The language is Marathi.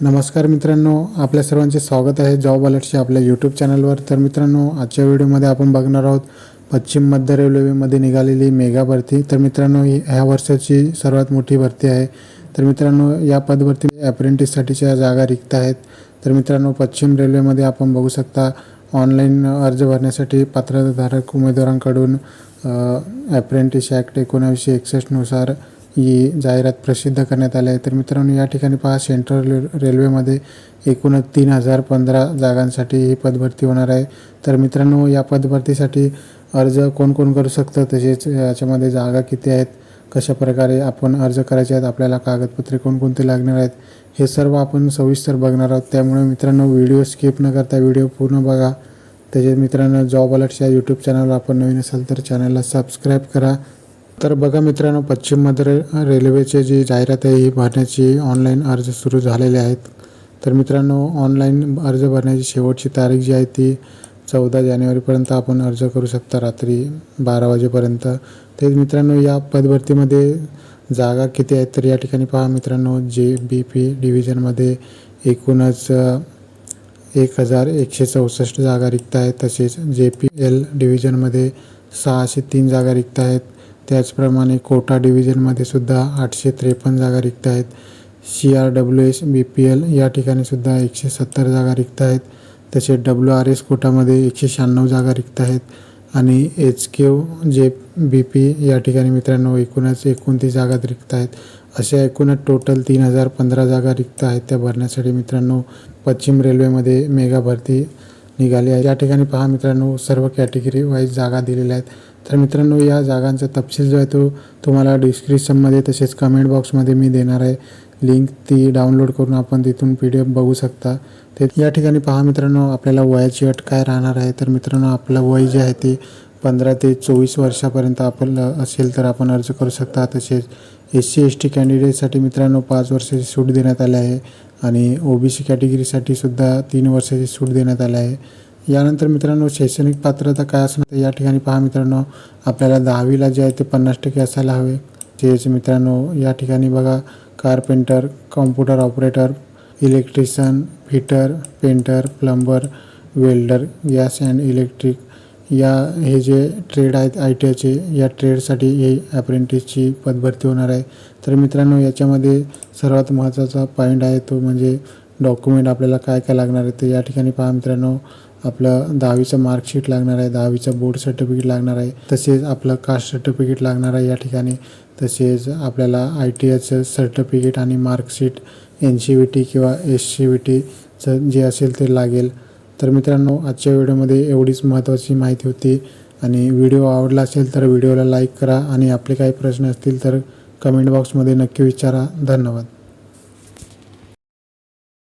नमस्कार मित्रांनो आपल्या सर्वांचे स्वागत आहे जॉब अलर्टच्या आपल्या यूट्यूब चॅनलवर. तर मित्रांनो आजच्या व्हिडिओमध्ये आपण बघणार आहोत पश्चिम मध्य रेल्वेमध्ये निघालेली मेगा भरती. तर मित्रांनो ही ह्या वर्षाची सर्वात मोठी भरती आहे. तर मित्रांनो या पदभरती अप्रेंटिससाठीच्या जागा रिक्त आहेत. तर मित्रांनो पश्चिम रेल्वेमध्ये आपण बघू शकता ऑनलाईन अर्ज भरण्यासाठी पात्रधारक उमेदवारांकडून ॲप्रेंटिस ॲक्ट एकोणावीसशे एकसष्टनुसार ही जाहिरात प्रसिद्ध करण्यात आली आहे. तर मित्रांनो या ठिकाणी पहा सेंट्रल रेल रेल्वेमध्ये एकूणच तीन हजार पंधरा जागांसाठी ही पदभरती होणार आहे. तर मित्रांनो या पदभरतीसाठी अर्ज कोण कोण करू शकतं? तसेच याच्यामध्ये जागा किती आहेत? कशा प्रकारे आपण अर्ज करायचे आहेत? आपल्याला कागदपत्रे कोणकोणते लागणार आहेत? हे सर्व आपण सविस्तर बघणार आहोत. त्यामुळे मित्रांनो व्हिडिओ स्किप न करता व्हिडिओ पूर्ण बघा. तसेच मित्रांनो जॉब अलर्टच्या यूट्यूब चॅनलवर आपण नवीन असाल तर चॅनलला सबस्क्राईब करा. तर बघा मित्रांनो पश्चिम मध्य रेल्वेची रेल्वेचे जी जाहिरात आहे ही भरण्याची ऑनलाईन अर्ज सुरू झालेले आहेत. तर मित्रांनो ऑनलाईन अर्ज भरण्याची शेवटची तारीख जी आहे ती चौदा जानेवारीपर्यंत आपण अर्ज करू शकता रात्री बारा वाजेपर्यंत. तेच मित्रांनो या पदभरतीमध्ये जागा किती आहेत तर या ठिकाणी पहा मित्रांनो जे बी पी डिव्हिजनमध्ये एकूणच एक हजार एकशे चौसष्ट जागा रिक्त आहेत. तसेच जे पी एल डिव्हिजनमध्ये सहाशे तीन जागा रिक्त आहेत. त्याचप्रमाणे कोटा डिव्हिजनमध्ये सुद्धा आठशे त्रेपन्न जागा रिक्त आहेत. C R W S B P L या ठिकाणी सुद्धा एकशे सत्तर जागा रिक्त आहेत. तसेच डब्ल्यू आर एस कोटामध्ये एकशे शहाण्णव जागा रिक्त आहेत. आणि एच क्यू जे बी पी या ठिकाणी मित्रांनो एकूणच एकोणतीस जागा रिक्त आहेत. अशा एकूणच टोटल तीन हजार पंधरा जागा रिक्त आहेत. त्या भरण्यासाठी मित्रांनो पश्चिम रेल्वेमध्ये मेगा भरती निघाली आहे. या ठिकाणी पहा मित्रांनो सर्व कॅटेगरी वाईज जागा दिलेल्या आहेत. तर मित्रांनो या जागांचा तपशील जो आहे तो तुम्हाला डिस्क्रिप्शनमध्ये तसेच कमेंट बॉक्समध्ये मी देणार आहे. लिंक ती डाउनलोड करून आपण तिथून पी डी एफ बघू शकता. ते या ठिकाणी पहा मित्रांनो आपल्याला वयाची अट काय राहणार आहे? तर मित्रांनो आपलं वय जे आहे ते पंधरा ते चोवीस वर्षापर्यंत आपण असेल तर आपण अर्ज करू शकता. तसेच एस सी एस टी कॅन्डिडेटसाठी मित्रांनो पाच वर्षाची सूट देण्यात आली आहे. आणि ओ बी सी कॅटेगरीसाठी सुद्धा तीन वर्षाची सूट देण्यात आली आहे. यानंतर मित्रांनो शैक्षणिक पात्रता काय असणार तर या ठिकाणी पहा मित्रांनो आपल्याला दहावीला जे आहे ते पन्नास टक्के असायला हवे. जे मित्रांनो या ठिकाणी बघा carpenter computer operator electrician fitter painter plumber welder gas and electric या हे जे ट्रेड आहेत आय टी आयचे या ट्रेडसाठी हे अप्रेंटिसची पदभरती होणार आहे. तर मित्रांनो याच्यामध्ये सर्वात महत्त्वाचा पॉईंट आहे तो म्हणजे डॉक्युमेंट आपल्याला काय काय लागणार आहे तर या ठिकाणी पहा मित्रांनो आपलं दहावीचं मार्कशीट लागणार आहे दहावीचं बोर्ड सर्टिफिकेट लागणार आहे तसेच आपलं कास्ट सर्टिफिकेट लागणार आहे या ठिकाणी. तसेच आपल्याला आय टी आयचं सर्टिफिकेट आणि marksheet N C V T किंवा एस सी व्ही टीचं जे असेल ते लागेल. तर मित्रांनो आजच्या व्हिडिओमध्ये एवढीच महत्त्वाची माहिती होती. आणि व्हिडिओ आवडला असेल तर व्हिडिओला लाईक करा आणि आपले काही प्रश्न असतील तर कमेंट बॉक्समध्ये नक्की विचारा. धन्यवाद.